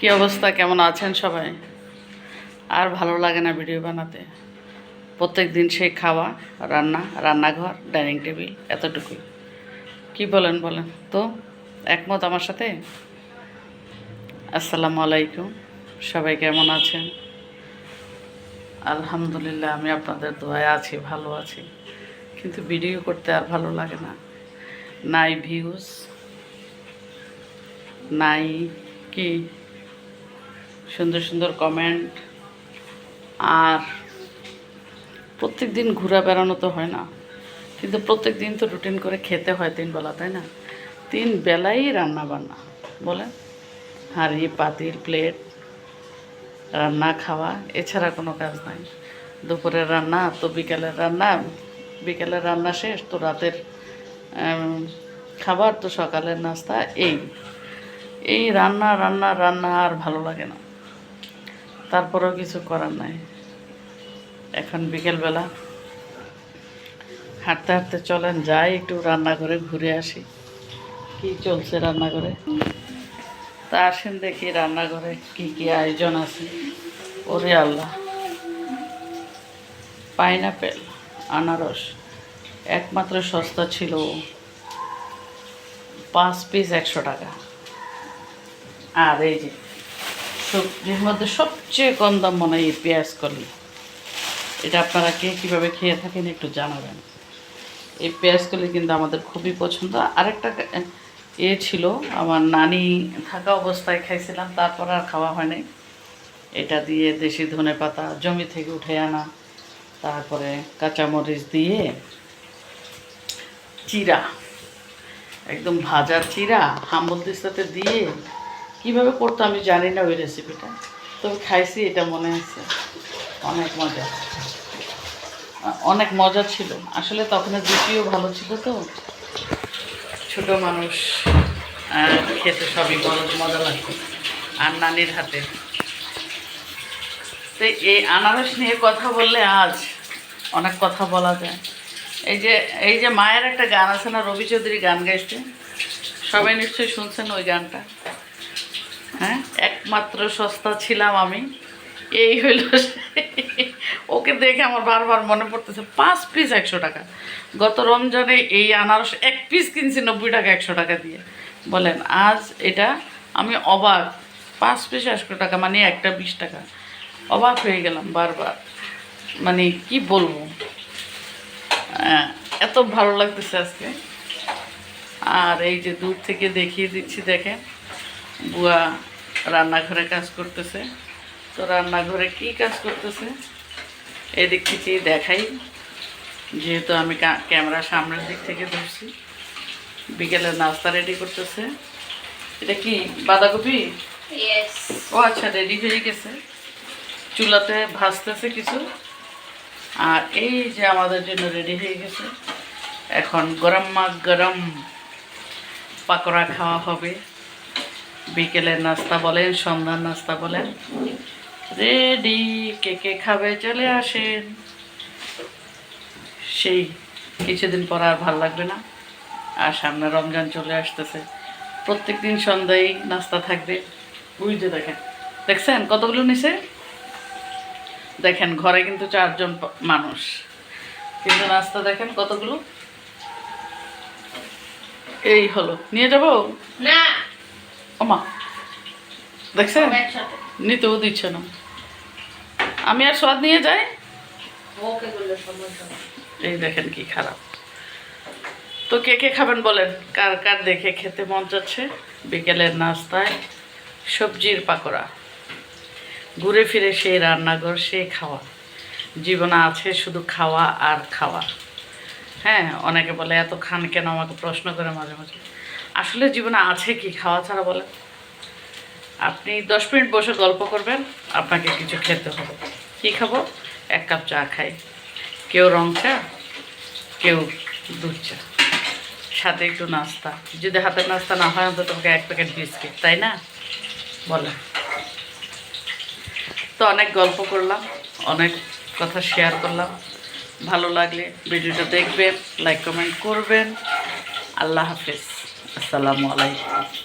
কি অবস্থা? কেমন আছেন সবাই? আর ভালো লাগে না ভিডিও বানাতে। প্রত্যেক দিন সেই খাওয়া, রান্না, রান্নাঘর, ডাইনিং টেবিল, এতটুকুই। কি বলেন বলেন? তো একমত আমার সাথে? আসসালামু আলাইকুম। সবাই কেমন আছেন? আলহামদুলিল্লাহ, আমি আপনাদের দোয়ায় আছি, ভালো আছি। কিন্তু ভিডিও করতে আর ভালো লাগে না। নাই ভিউজ, নাই কি? সুন্দর সুন্দর কমেন্ট আর প্রত্যেক দিন ঘোরা বেড়ানো তো হয় না। কিন্তু প্রত্যেক দিন তো রুটিন করে খেতে হয় তিন বেলা, তাই না? তিন বেলাই রান্না বান্না, বলেন? হাঁড়ি, পাতিল প্লেট রান্না, খাওয়া, এছাড়া কোনো কাজ নাই। দুপুরের রান্না, তো বিকেলের রান্না বিকেলের রান্না শেষ, তো রাতের খাবার, তো সকালের নাস্তা, এই। এই রান্না রান্না রান্না আর ভালো লাগে না। তারপরেও কিছু করার নাই। এখন বিকেলবেলা হাঁটতে হাঁটতে চলেন, যাই একটু রান্নাঘরে ঘুরে আসি। কি চলছে রান্নাঘরে? তা আসেন দেখি রান্নাঘরে কি কি আয়োজন আছে। ওরে আল্লাহ। পাইনাপেল, আনারস, একমাত্র সস্তা ছিল পাঁচ পিস একশো টাকা। আর এই যে সবজির মধ্যে সবচেয়ে কম দাম মনে হয় পেঁয়াজ কলি। এটা আপনারা কে কীভাবে খেয়ে থাকেন একটু জানাবেন। এই পেঁয়াজ কলি কিন্তু আমাদের খুবই পছন্দ। আরেকটা এ ছিল, আমার নানি থাকা অবস্থায় খাইছিলাম, তারপর আর খাওয়া হয়নি এটা দিয়ে দেশি ধনে পাতা জমি থেকে উঠে আনা, তারপরে কাঁচামরিচ দিয়ে চিরা, একদম ভাজা চিরা, হাম্বল দিস্তাতে দিয়ে কীভাবে করতো আমি জানি না ওই রেসিপিটা তবে খাইছি, এটা মনে আছে। অনেক মজা। অনেক মজা ছিল। আসলে তখন জুটিও ভালো ছিল তো। ছোট মানুষ, আর খেতে সবই বড় মজা লাগতো আর নানির হাতে। তো এই আনারস নিয়ে কথা বললে আজ অনেক কথা বলা যায়। এই যে এই যে মায়ের একটা গান আছে না, রবি চৌধুরী গান গাইছে। সবাই নিশ্চয়ই শুনছেন ওই গানটা। হ্যাঁ? একমাত্র সস্তা ছিলাম আমি। এই হইল ওকে দেখে আমার বারবার মনে পড়তেছে পাঁচ পিস একশো টাকা। গত রমজানে এই আনারস এক পিস কিনছি নব্বই টাকা একশো টাকা দিয়ে। বলেন আজ এটা আমি অবাক। পাঁচ পিস একশো টাকা মানে একটা বিশ টাকা। অবাক হয়ে গেলাম বারবার। মানে কি বলব? আহ, এত ভালো লাগতেছে আজকে। আর এই যে দূর থেকে দেখিয়ে দিচ্ছি দেখেন। বুয়া রান্নাঘরে কাজ করতেছে। তো রান্নাঘরে কি কাজ করতেছে? এদিক থেকে দেখাই। যেহেতু আমি ক্যামেরা সামনের দিক থেকে ধরছি। বিকেলে নাস্তা রেডি করতেছে। এটা কি বাঁধাকপি? ও আচ্ছা রেডি হয়ে গেছে। চুলাতে ভাজতেছে কিছু। আর এই যে আমাদের জন্য রেডি হয়ে গেছে। এখন গরম মা গরম পাকোড়া খাওয়া হবে। বিকেলের নাস্তা বলেন, সন্ধ্যার নাস্তা বলেন। রেডি কে কে খাবে চলে আসেন। সেই কিছুদিন পর আর ভালো লাগবে না। আর সামনে রমজান চলে আসতেছে। প্রত্যেক দিন সন্ধ্যায় নাস্তা থাকবে। বুঝতে দেখেন, দেখছেন কতগুলো নিছে? দেখেন ঘরে কিন্তু চারজন মানুষ। কিন্তু নাস্তা দেখেন কতগুলো? এই হলো। নিয়ে যাব? না। ওমা দেখছেন? নিতেও দিচ্ছে না। আমি আর স্বাদ নিয়ে যাই। এই দেখেন কি খারাপ। তো কে কে খাবেন বলেন? কার কার দেখে খেতে মন যাচ্ছে বিকেলের নাস্তায় সবজির পাকোড়া। ঘুরে ফিরে সেই রান্নাঘর সেই খাওয়া। জীবনে আছে শুধু খাওয়া আর খাওয়া। হ্যাঁ অনেকে বলে এত খান কেন? আমাকে প্রশ্ন করে মাঝে মাঝে। আসলে জীবনে আছে কি খাওয়া ছাড়া বলে আপনি দশ মিনিট বসে গল্প করবেন, আপনাকে কিছু খেতে হবে। কী খাব? এক কাপ চা খাই। কেউ রং চা, কেউ দুধ চা। সাথে একটু নাস্তা। যদি হাতের নাস্তা না হয়, অন্তত তোমাকে এক প্যাকেট বিস্কিট, তাই না? বলে তো অনেক গল্প করলাম, অনেক কথা শেয়ার করলাম। ভালো লাগলে ভিডিওটা দেখবেন লাইক কমেন্ট করবেন। আল্লাহ হাফেজ। আসসালামু আলাইকুম।